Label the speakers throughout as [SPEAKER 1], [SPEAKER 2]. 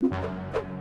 [SPEAKER 1] you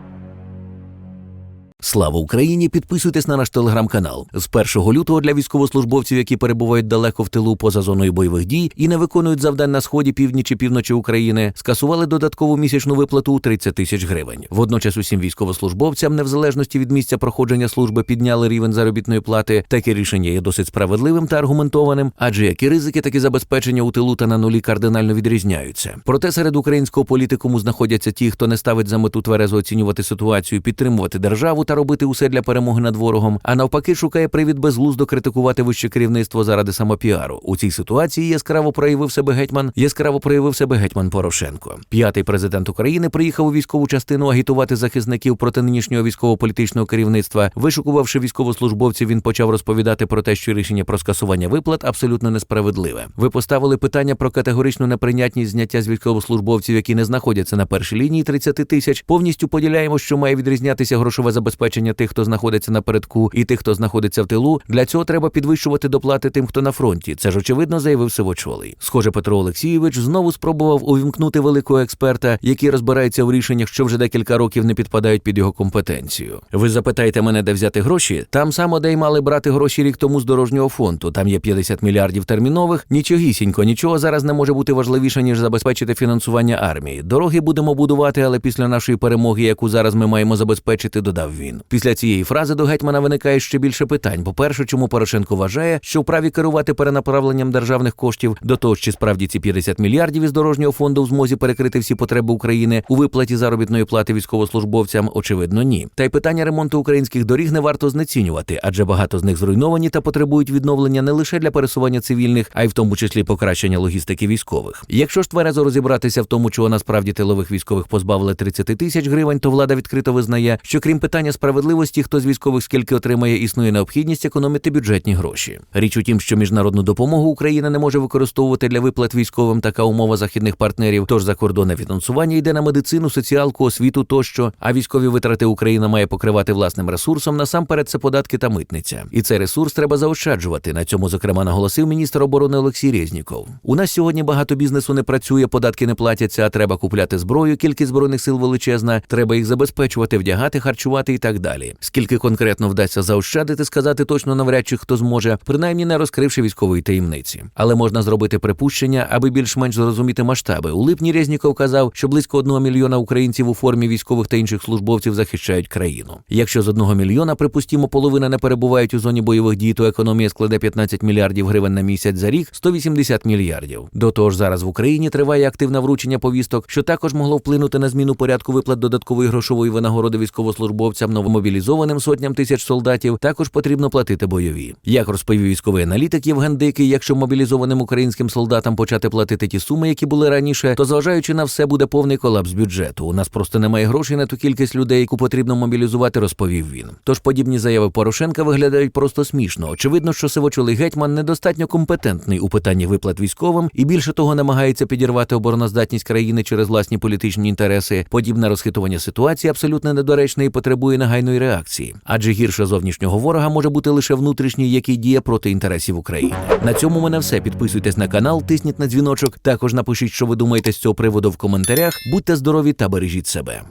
[SPEAKER 1] Слава Україні! Підписуйтесь на наш телеграм-канал. З 1 лютого для військовослужбовців, які перебувають далеко в тилу поза зоною бойових дій і не виконують завдань на сході, півдні чи півночі України, скасували додаткову місячну виплату у 30 тисяч гривень. Водночас усім військовослужбовцям, не в залежності від місця проходження служби, підняли рівень заробітної плати. Таке рішення є досить справедливим та аргументованим, адже як і ризики, так і забезпечення у тилу та на нулі кардинально відрізняються. Проте серед українського політикуму знаходяться ті, хто не ставить за мету тверезо оцінювати ситуацію, підтримувати державу та робити усе для перемоги над ворогом, а навпаки, шукає привід безглуздо критикувати вище керівництво заради самопіару. У цій ситуації яскраво проявив себе гетьман, яскраво проявив себе гетьман Порошенко. П'ятий президент України приїхав у військову частину агітувати захисників проти нинішнього військово-політичного керівництва. Вишукувавши військовослужбовців, він почав розповідати про те, що рішення про скасування виплат абсолютно несправедливе. Ви поставили питання про категоричну неприйнятність зняття з військовослужбовців, які не знаходяться на першій лінії 30 тисяч. Повністю поділяємо, що має відрізнятися грошове забезпечення тих, хто знаходиться на передку, і тих, хто знаходиться в тилу. Для цього треба підвищувати доплати тим, хто на фронті. Це ж очевидно заявив Сивочолий. Схоже, Петро Олексійович знову спробував увімкнути великого експерта, який розбирається в рішеннях, що вже декілька років не підпадають під його компетенцію. Ви запитаєте мене, де взяти гроші? Там само, де й мали брати гроші рік тому з дорожнього фонду. Там є 50 мільярдів термінових. Нічогісінько, нічого зараз не може бути важливіше, ніж забезпечити фінансування армії. Дороги будемо будувати, але після нашої перемоги, яку зараз ми маємо забезпечити, додав він. Після цієї фрази до гетьмана виникає ще більше питань. По-перше, чому Порошенко вважає, що вправі керувати перенаправленням державних коштів до того, чи справді ці 50 мільярдів із дорожнього фонду в змозі перекрити всі потреби України у виплаті заробітної плати військовослужбовцям, очевидно, ні. Та й питання ремонту українських доріг не варто знецінювати, адже багато з них зруйновані та потребують відновлення не лише для пересування цивільних, а й в тому числі покращення логістики військових. Якщо ж тверезо розібратися в тому, чого насправді тилових військових позбавили 30 тисяч гривень, то влада відкрито визнає, що крім питання справедливості, хто з військових скільки отримає, існує необхідність економити бюджетні гроші. Річ у тім, що міжнародну допомогу Україна не може використовувати для виплат військовим така умова західних партнерів. Тож закордонне фінансування йде на медицину, соціалку, освіту тощо. А військові витрати Україна має покривати власним ресурсом. Насамперед це податки та митниця. І цей ресурс треба заощаджувати. На цьому зокрема наголосив міністр оборони Олексій Резніков. У нас сьогодні багато бізнесу не працює, податки не платяться. а Треба купляти зброю. Кількість збройних сил величезна. Треба їх забезпечувати, вдягати, харчувати і так далі. Скільки конкретно вдасться заощадити, сказати точно навряд чи хто зможе, принаймні не розкривши військової таємниці. Але можна зробити припущення, аби більш-менш зрозуміти масштаби. У липні Резніков казав, що близько одного мільйона українців у формі військових та інших службовців захищають країну. Якщо з одного мільйона, припустімо, половина не перебувають у зоні бойових дій, то економія складе 15 мільярдів гривень на місяць за рік 180 мільярдів. До того ж, зараз в Україні триває активне вручення повісток, що також могло вплинути на зміну порядку виплат додаткової грошової винагороди військовослужбовцям, новомобілізованим сотням тисяч солдатів. Також потрібно платити бойові. Як розповів військовий аналітик Євген Дикий, якщо мобілізованим українським солдатам почати платити ті суми, які були раніше, то зважаючи на все, буде повний колапс бюджету. У нас просто немає грошей на ту кількість людей, яку потрібно мобілізувати, розповів він. Тож подібні заяви Порошенка виглядають просто смішно. Очевидно, що сивочолий гетьман недостатньо компетентний у питанні виплат військовим і більше того намагається підірвати обороноздатність країни через власні політичні інтереси. Подібне розхитування ситуації абсолютно недоречне і потребує негайної реакції. Адже гірше зовнішнього ворога може бути лише внутрішній, який діє проти інтересів України. На цьому мене все. Підписуйтесь на канал, тисніть на дзвіночок. Також напишіть, що ви думаєте з цього приводу в коментарях. Будьте здорові та бережіть себе.